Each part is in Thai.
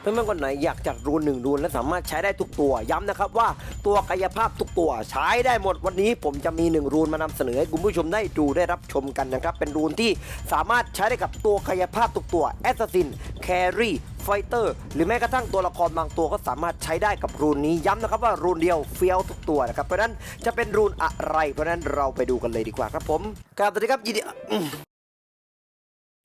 เพื่อนๆคนไหนอยากจัดรูนหนึ่งรูนและสามารถใช้ได้ทุกตัวย้ำนะครับว่าตัวกายภาพทุกตัวใช้ได้หมดวันนี้ผมจะมีหนึ่งรูนมานำเสนอให้คุณผู้ชมได้ดูได้รับชมกันนะครับ เป็นรูนที่สามารถใช้ได้กับตัวกายภาพทุกตัวแอสซัสซินแครี่ไฟเตอร์หรือแม้กระทั่งตัวละครบางตัวก็สามารถใช้ได้กับรูนนี้ย้ำนะครับว่ารูนเดียวเฟี้ยวทุกตัวนะครับเพราะนั้นจะเป็นรูนอะไร เพราะฉะนั้นเราไปดูกันเลยดีกว่าครับผมกราบสวัสดีครับยินดี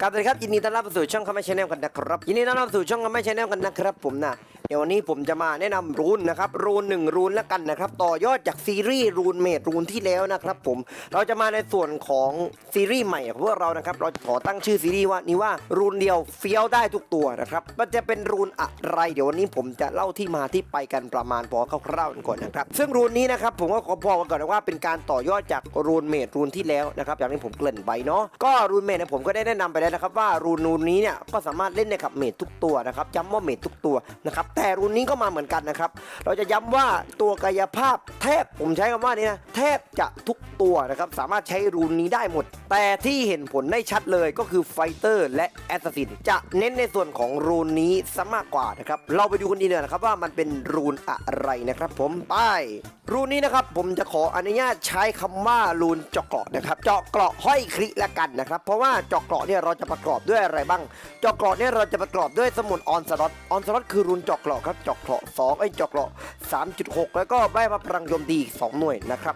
ครับสวัสดีครับยินดีต้อนรับสู่ช่องคำไม่ชแนลกันนะครับยินดีต้อนรับสู่ช่องคำไม่ชแนลกันนะครับผมนะ เดี๋ยววันนี้ผมจะมาแนะนำรูนนะครับรูนหนึ่งรูนแล้วกันนะครับต่อยอดจากซีรีส์รูนเมดรูนที่แล้วนะครับผมเราจะมาในส่วนของซีรีส์ใหม่ของพวกเรานะครับเราขอตั้งชื่อซีรีส์ว่านี่ว่ารูนเดียวเฟี้ยวได้ทุกตัวนะครับมันจะเป็นรูนอะไร เดี๋ยววันนี้ผมจะเล่าที่มาที่ไปกันประมาณพอคร่าวๆกันก่อนนะครับซึ่งรูนนี้นะครับผมก็ขอบอกก่อนนะว่าเป็นการต่อยอดจากรูนเมดรูนที่แล้วนะครับอย่างที่ผมเกริ่นไปเนาะก็รูนเมดเนี่ยผมก็ได้แนะนำไปแล้วนะครับว่ารูนรูนนี้เนี่ยก็สามารถเล่นได้กับเมดทุกตัวนะครับย้ำว่าเมดทุกตัวนะครับแต่รูนนี้ก็มาเหมือนกันนะครับ เราจะย้ำว่าตัวกายภาพแทบผมใช้คำว่านี้นะแทบจะทุกตัวนะครับสามารถใช้รูนนี้ได้หมด แต่ที่เห็นผลได้ชัดเลยก็คือไฟเตอร์และแอสซัสซินจะเน้นในส่วนของรูนนี้ซะมากกว่านะครับเราไปดูกันดีเลยนะครับว่ามันเป็นรูนอะไรนะครับ ผมไปรูนนี้นะครับผมจะขออนุญาตใช้คำว่ารูนเจาะเกราะนะครับเจาะเกราะห้อยคลิละกันนะครับ เพราะว่าเจาะเกราะเนี่ยเราจะประกอบด้วยอะไรบ้างเจาะเกราะเนี่ยเราจะประกอบด้วยสมุนออนสล็อตออนสล็อตคือรูนเจาะเกราะครับเจาะเกราะ2ไอ้เจาะเกราะ3.6 แล้วก็ใบพระพลังโจมตีอีก 2 หน่วยนะครับ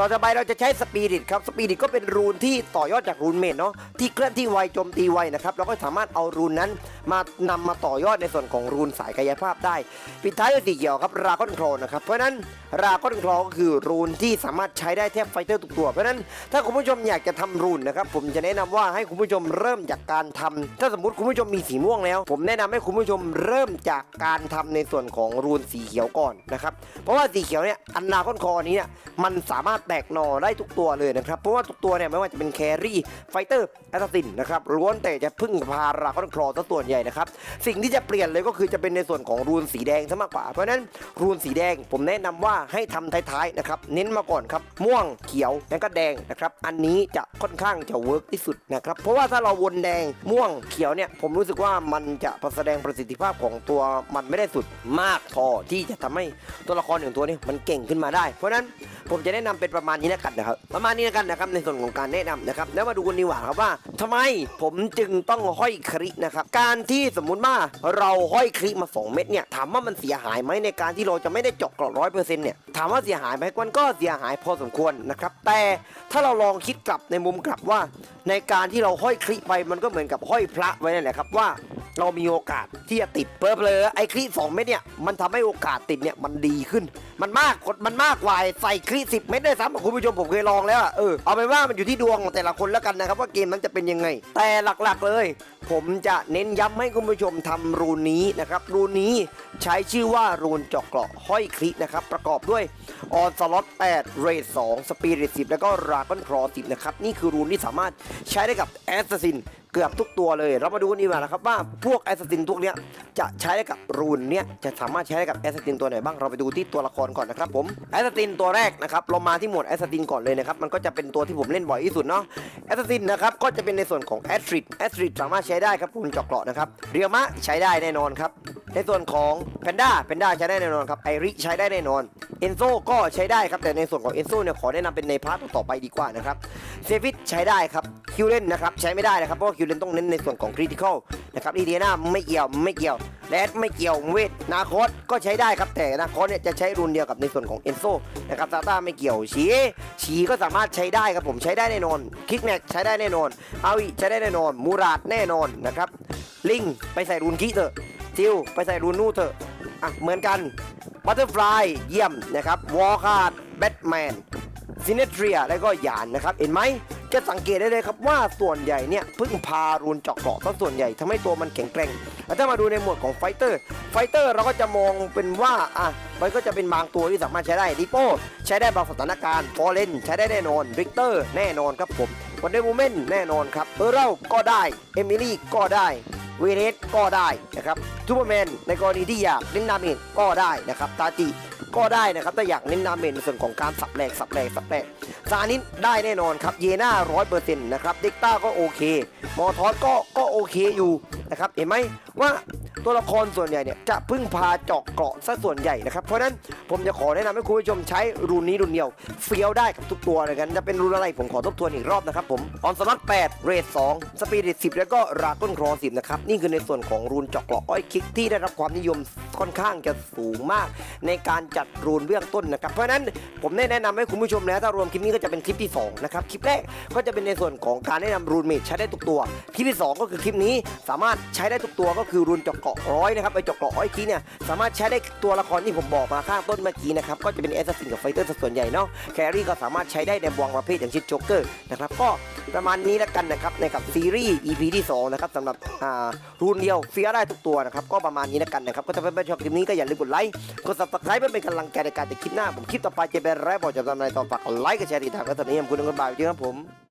ต่อไปเราจะใช้สปีดิตครับ สปีดิตก็เป็นรูนที่ต่อยอดจากรูนเมดเนาะที่เคลื่อนที่ไวโจมตีไวนะครับเราก็สามารถเอารูนนั้นมานำมาต่อยอดในส่วนของรูนสายกายภาพได้ ปิดท้ายด้วยสีเขียวครับราก้อนคลอนะครับเพราะฉะนั้นราก้อนคลอก็คือรูนที่สามารถใช้ได้แทบไฟเตอร์ทุกตัวเพราะฉะนั้นถ้าคุณผู้ชมอยากจะทำรูนนะครับผมจะแนะนำว่าให้คุณผู้ชมเริ่มจากการทำถ้าสมมติคุณผู้ชมมีสีม่วงแล้ว ผมแนะนำให้คุณผู้ชมเริ่มจากการทำในส่วนของรูนสีเขียวก่อนนะครับเพราะว่าสีเขียวเนี่ยอันนาก้อนคลอนี้เนี่ยมันสามารถแตกหน่อได้ทุกตัวเลยนะครับ เพราะว่าทุกตัวเนี่ยไม่ว่าจะเป็นแครี่ไฟเตอร์แอสซัสซินนะครับล้วนแต่จะพึ่งพาราก้อนคลอซะส่วนใหญ่นะครับ สิ่งที่จะเปลี่ยนเลยก็คือจะเป็นในส่วนของรูนสีแดงซะมากกว่า เพราะนั้นรูนสีแดงผมแนะนำว่าให้ทำท้ายๆนะครับเน้นมาก่อนครับม่วงเขียวแล้วก็แดงนะครับอันนี้จะค่อนข้างจะเวิร์กที่สุดนะครับเพราะว่าถ้าเราวนแดงม่วงเขียวเนี่ยผมรู้สึกว่ามันจะแสดงประสิทธิภาพของตัวมันไม่ได้สุดมากพอที่จะทำให้ตัวละครหนึ่งตัวนี้มันเก่งขึ้นมาได้ เพราะฉะนั้นผมจะแนะนำเป็นประมาณนี้แล้วกันนะครับ ประมาณนี้แล้วกันนะครับในส่วนของการแนะนำนะครับแล้วมาดูกันดีกว่าครับว่าทำไมผมจึงต้องห้อยครินะครับการที่สมมุติว่าเราห้อยคริมา 2 เม็ดเนี่ยถามว่ามันเสียหายไหมในการที่เราจะไม่ได้เจาะกรอบร้อยเปอร์เซ็นต์เนี่ยถามว่าเสียหายไหมมันก็เสียหายพอสมควรนะครับแต่ถ้าเราลองคิดกลับในมุมกลับว่า ในการที่เราห้อยคริไปมันก็เหมือนกับห้อยพระไว้นั่นแหละครับว่า เรามีโอกาสที่จะติดเปลอเปลอไอ้คลิสองเม็ดเนี่ยมันทำให้โอกาสติดเนี่ยมันดีขึ้น มันมากกว่ามันมากกว่าใส่คลิสิบเม็ดได้ซ้ำคุณผู้ชมผมเคยลองแล้วเออเอาเป็นว่ามันอยู่ที่ดวงของแต่ละคนแล้วกันนะครับว่าเกมนั้นจะเป็นยังไง แต่หลักๆเลย ผมจะเน้นย้ำให้คุณผู้ชมทำรูนนี้นะครับรูนนี้ใช้ชื่อว่ารูนเจาะเกราะห้อยคลินะครับประกอบด้วยออนสล็อต8เรท2สปีริต10 แล้วก็ราก้อนครอ10นะครับนี่คือรูนที่สามารถใช้ได้กับแอสซัสซิน เกือบทุกตัวเลย เรามาดูกันดีกว่านะครับว่าพวกแอสซัสซินพวกเนี้ยจะใช้ได้กับรูนเนี้ยจะสามารถใช้ได้กับแอสซัสซินตัวไหนบ้างเราไปดูที่ตัวละครก่อนนะครับผมแอสซัสซินตัวแรกนะครับเรามาที่หมวดแอสซัสซินก่อนเลยนะครับมันก็จะเป็นตัวที่ผมเล่นบ่อยที่สุดเนาะแอสซัสซินนะครับก็จะเป็นในส่วนของแอสตริดแอสตริดสามารถใช้ได้ครับคุณจอกเกราะนะครับเรียมะใช้ได้แน่นอนครับ ในส่วนของแพนด้าแพนด้าใช้ได้แน่นอนครับไอริใช้ได้แน่นอนเอนโซก็ใช้ได้ครับแต่ในส่วนของเอนโซเนี่ยขอแนะนำเป็นในพาร์ทต่อไปดีกว่านะครับเซฟิตใช้ได้ครับคิวเลนนะครับใช้ไม่ได้นะครับเพราะว่าคิวเลนต้องเน้นในส่วนของคริติคอลนะครับอีเดียนาไม่เกี่ยวไม่เกี่ยวแรดไม่เกี่ยวเวทนาคอสก็ใช้ได้ครับแต่นาคอสเนี่ยจะใช้รุนเดียวกับในส่วนของเอนโซนะครับซาต้าไม่เกี่ยวฉีฉีก็สามารถใช้ได้ครับผมใช้ได้แน่นอนคิกแม็กใช้ได้แน่นอนอาวิใช้ได้แน่นอนมูราดแน่นอนนะครับลิงไปใส่รุนคิเถอะ ทิวไปใส่รุนนู่เถอะอะเหมือนกันบัตเตอร์ฟลายเยี่ยมนะครับวอลคาร์ดแบทแมนซินเนตรียแล้วก็หยานนะครับ เห็นไหมจะสังเกตได้เลยครับว่าส่วนใหญ่เนี่ยพึ่งพารูนเจาะเกราะซะส่วนใหญ่ทำให้ตัวมันแข็งแกร่งแล้วถ้ามาดูในหมวดของไฟเตอร์ไฟเตอร์เราก็จะมองเป็นว่าอะมันก็จะเป็นบางตัวที่สามารถใช้ได้ดิโป้ใช้ได้บางสถานการณ์ฟอร์เรนใช้ได้แน่นอนริกเตอร์แน่นอนครับผมวันเดอร์มูเมนแน่นอนครับเออร์เรลก็ได้เอมิลี่ก็ได้ เวเรสก็ได้นะครับทูเปอร์แมนในกรณีที่อยากเล่นนาเมนก็ได้นะครับตาจิก็ได้นะครับถ้าอยากเน้นดาเมนในส่วนของการสับแรกสับแรกสับแรกซานิสได้แน่นอนครับเยน่าร้อยเปอร์เซ็นต์นะครับเด็กต้าก็โอเค มอทอสก็ก็โอเคอยู่นะครับเห็นไหมว่า ตัวละครส่วนใหญ่เนี่ยจะพึ่งพาเจาะเกราะซะส่วนใหญ่นะครับ เพราะฉะนั้นผมจะขอแนะนำให้คุณผู้ชมใช้รูนนี้รูนเดียวเฟี้ยวได้กับทุกตัวเลยกันจะเป็นรูนอะไรผมขอทบทวนอีกรอบนะครับผมออนสมัคร8เรท2สปีริต10 แล้วก็ราก้นครอ10นะครับนี่คือในส่วนของรูนเจาะเกราะอ้อยคิกที่ได้รับความนิยมค่อนข้างจะสูงมาก ในการจัดรูนเบื้องต้นนะครับเพราะฉะนั้นผมได้แนะนำให้คุณผู้ชมแล้วถ้ารวมคลิปนี้ก็จะเป็นคลิปที่สองนะครับคลิปแรกก็จะเป็นในส่วนของการแนะนำรูนเมดใช้ได้ทุกตัวคลิปที่สองก็คือคลิปนี้สามารถใช้ได้ทุกตัวก็คือรูนเจาะเกาะร้อยนะครับไอจาะเกาะร้อยคีเนี่ยสามารถใช้ได้ตัวละครที่ผมบอกมาข้างต้นเมื่อกี้นะครับก็จะเป็นแอสซัสซินกับไฟเตอร์ส่วนใหญ่เนาะแครี่ก็สามารถใช้ได้ในบางประเภทอย่างเช่นโจ๊กเกอร์นะครับก็ประมาณนี้แล้วกันนะครับในกับซีรีส์ EP ที่สองนะครับสำหรับอ่ารูนเดียวเฟียได้ทุกตัวนะครับก็ประมาณนี้แล้วกันนะครับก็ถ้าเพื่อนๆชอบคลิปนี้ก็อย่าลืมกดไลค์กด subscribe เพื่อเป็นกำลังใจในการติดคลิปหน้าผมคลิปต่อไปจะเป็นไรบอกจะทำอะไรต่อฝากกดไลค์กดแชร์ติดตามกันตอนนี้ผมคุณนึกว่าบายจริงครับผม